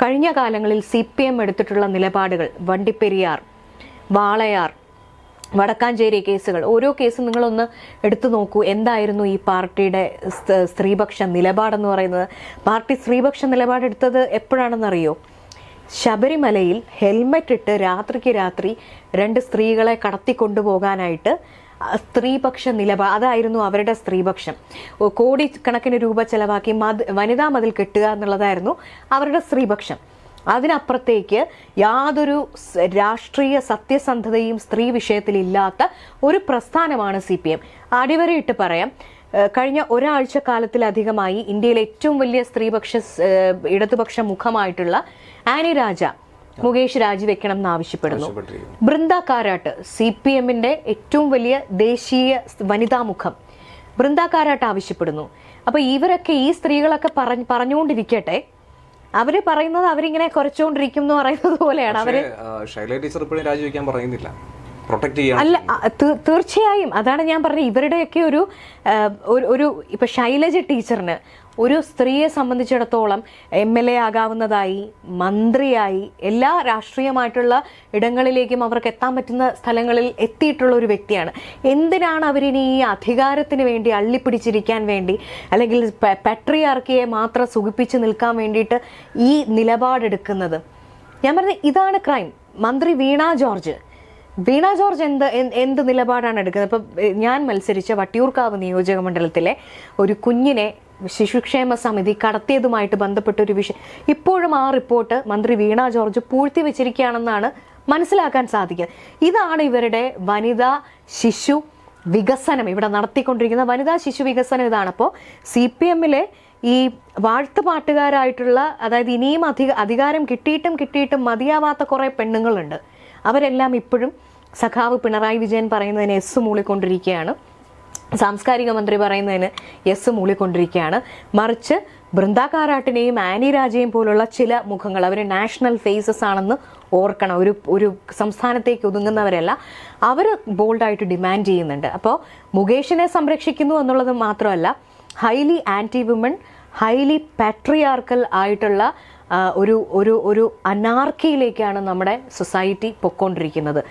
കഴിഞ്ഞ കാലങ്ങളിൽ C P M എടുത്തിട്ടുള്ള നിലപാടുകൾ വണ്ടിപ്പെരിയാർ വാളയാർ വടക്കാഞ്ചേരി കേസുകൾ ഓരോ കേസും നിങ്ങളൊന്ന് എടുത്തു നോക്കൂ. എന്തായിരുന്നു ഈ പാർട്ടിയുടെ സ്ത്രീപക്ഷ നിലപാടെന്ന് പറയുന്നത്? പാർട്ടി സ്ത്രീപക്ഷ നിലപാടെടുത്തത് എപ്പോഴാണെന്നറിയോ? ശബരിമലയിൽ ഹെൽമെറ്റ് ഇട്ട് രാത്രിക്ക് രാത്രി രണ്ട് സ്ത്രീകളെ കടത്തിക്കൊണ്ടുപോകാനായിട്ട് സ്ത്രീപക്ഷ നിലപാട് അതായിരുന്നു അവരുടെ സ്ത്രീപക്ഷം. കോടിക്കണക്കിന് രൂപ ചെലവാക്കി മത് വനിതാ മതിൽ കെട്ടുക എന്നുള്ളതായിരുന്നു അവരുടെ സ്ത്രീപക്ഷം. അതിനപ്പുറത്തേക്ക് യാതൊരു രാഷ്ട്രീയ സത്യസന്ധതയും സ്ത്രീ വിഷയത്തിൽ ഇല്ലാത്ത ഒരു പ്രസ്ഥാനമാണ് സി പി എം. അടിവരയിട്ട് പറയാം കഴിഞ്ഞ ഒരാഴ്ച കാലത്തിലധികമായി ഇന്ത്യയിലെ ഏറ്റവും വലിയ സ്ത്രീപക്ഷ ഇടതുപക്ഷ മുഖമായിട്ടുള്ള ആനി രാജ മുകേഷ് രാജിവെക്കണം എന്ന് ആവശ്യപ്പെടുന്നു ബൃന്ദ കാരാട്ട് സി പി എമ്മിന്റെ ഏറ്റവും വലിയ ദേശീയ വനിതാ മുഖം. ബൃന്ദ കാരാട്ട് ആവശ്യപ്പെടുന്നു. അപ്പൊ ഇവരൊക്കെ ഈ സ്ത്രീകളൊക്കെ പറഞ്ഞു പറഞ്ഞുകൊണ്ടിരിക്കട്ടെ. അവർ പറയുന്നത് അവരിങ്ങനെ കുറച്ചുകൊണ്ടിരിക്കും എന്ന് പറയുന്നത് പോലെയാണ്. അവർ ശൈല ടീച്ചർ ഇപ്പോഴും രാജിവെക്കാൻ പറയുന്നില്ല. പ്രൊട്ടക്ട് ചെയ്യാൻ അല്ല തീർച്ചയായും. അതാണ് ഞാൻ പറഞ്ഞത്. ഇവരുടെയൊക്കെ ഒരു- ഒരു ഇപ്പൊ ശൈലജ ടീച്ചറിന് ഒരു സ്ത്രീയെ സംബന്ധിച്ചിടത്തോളം എം എൽ എ ആകാവുന്നതായി മന്ത്രിയായി എല്ലാ രാഷ്ട്രീയമായിട്ടുള്ള ഇടങ്ങളിലേക്കും അവർക്ക് എത്താൻ പറ്റുന്ന സ്ഥലങ്ങളിൽ എത്തിയിട്ടുള്ള ഒരു വ്യക്തിയാണ്. എന്തിനാണ് അവരിനി ഈ അധികാരത്തിന് വേണ്ടി അള്ളിപ്പിടിച്ചിരിക്കാൻ വേണ്ടി അല്ലെങ്കിൽ പെട്രിയാർക്കിയെ മാത്രം സുഖിപ്പിച്ച് നിൽക്കാൻ വേണ്ടിയിട്ട് ഈ നിലപാടെടുക്കുന്നത്? ഞാൻ പറഞ്ഞത് ഇതാണ് ക്രൈം. മന്ത്രി വീണ ജോർജ്. വീണ ജോർജ് എന്ത് എന്ത് നിലപാടാണ് എടുക്കുന്നത്? ഇപ്പം ഞാൻ മത്സരിച്ച വട്ടിയൂർക്കാവ് നിയോജക മണ്ഡലത്തിലെ ഒരു കുഞ്ഞിനെ ശിശുക്ഷേമ സമിതി കടത്തിയതുമായിട്ട് ബന്ധപ്പെട്ട ഒരു വിഷയം. ഇപ്പോഴും ആ റിപ്പോർട്ട് മന്ത്രി വീണ ജോർജ് പൂഴ്ത്തി വെച്ചിരിക്കുകയാണെന്നാണ് മനസ്സിലാക്കാൻ സാധിക്കുക. ഇതാണ് ഇവരുടെ വനിതാ ശിശു വികസനം ഇവിടെ നടത്തിക്കൊണ്ടിരിക്കുന്ന വനിതാ ശിശു വികസനം ഇതാണ് അപ്പോൾ സി പി എമ്മിലെ ഈ വാഴ്ത്തുപാട്ടുകാരായിട്ടുള്ള അതായത് ഇനിയും അധിക അധികാരം കിട്ടിയിട്ടും കിട്ടിയിട്ടും മതിയാവാത്ത കുറേ പെണ്ണുങ്ങളുണ്ട്. അവരെല്ലാം ഇപ്പോഴും സഖാവ് പിണറായി വിജയൻ പറയുന്നതിന് എസ് മൂളിക്കൊണ്ടിരിക്കുകയാണ്. സാംസ്കാരിക മന്ത്രി പറയുന്നതിന് എസ് മൂളിക്കൊണ്ടിരിക്കുകയാണ്. മറിച്ച് ബൃന്ദ കാരാട്ടിനെയും ആനി രാജയും പോലുള്ള ചില മുഖങ്ങൾ അവർ നാഷണൽ ഫേസസ് ആണെന്ന് ഓർക്കണം. ഒരു ഒരു സംസ്ഥാനത്തേക്ക് ഒതുങ്ങുന്നവരല്ല. അവർ ബോൾഡായിട്ട് ഡിമാൻഡ് ചെയ്യുന്നുണ്ട്. അപ്പോൾ മുകേഷിനെ സംരക്ഷിക്കുന്നു എന്നുള്ളത് മാത്രമല്ല highly anti woman highly patriarchal ആയിട്ടുള്ള ഒരു ഒരു ഒരു അനാർക്കിയിലേക്കാണ് നമ്മുടെ സൊസൈറ്റി പൊക്കോണ്ടിരിക്കുന്നത്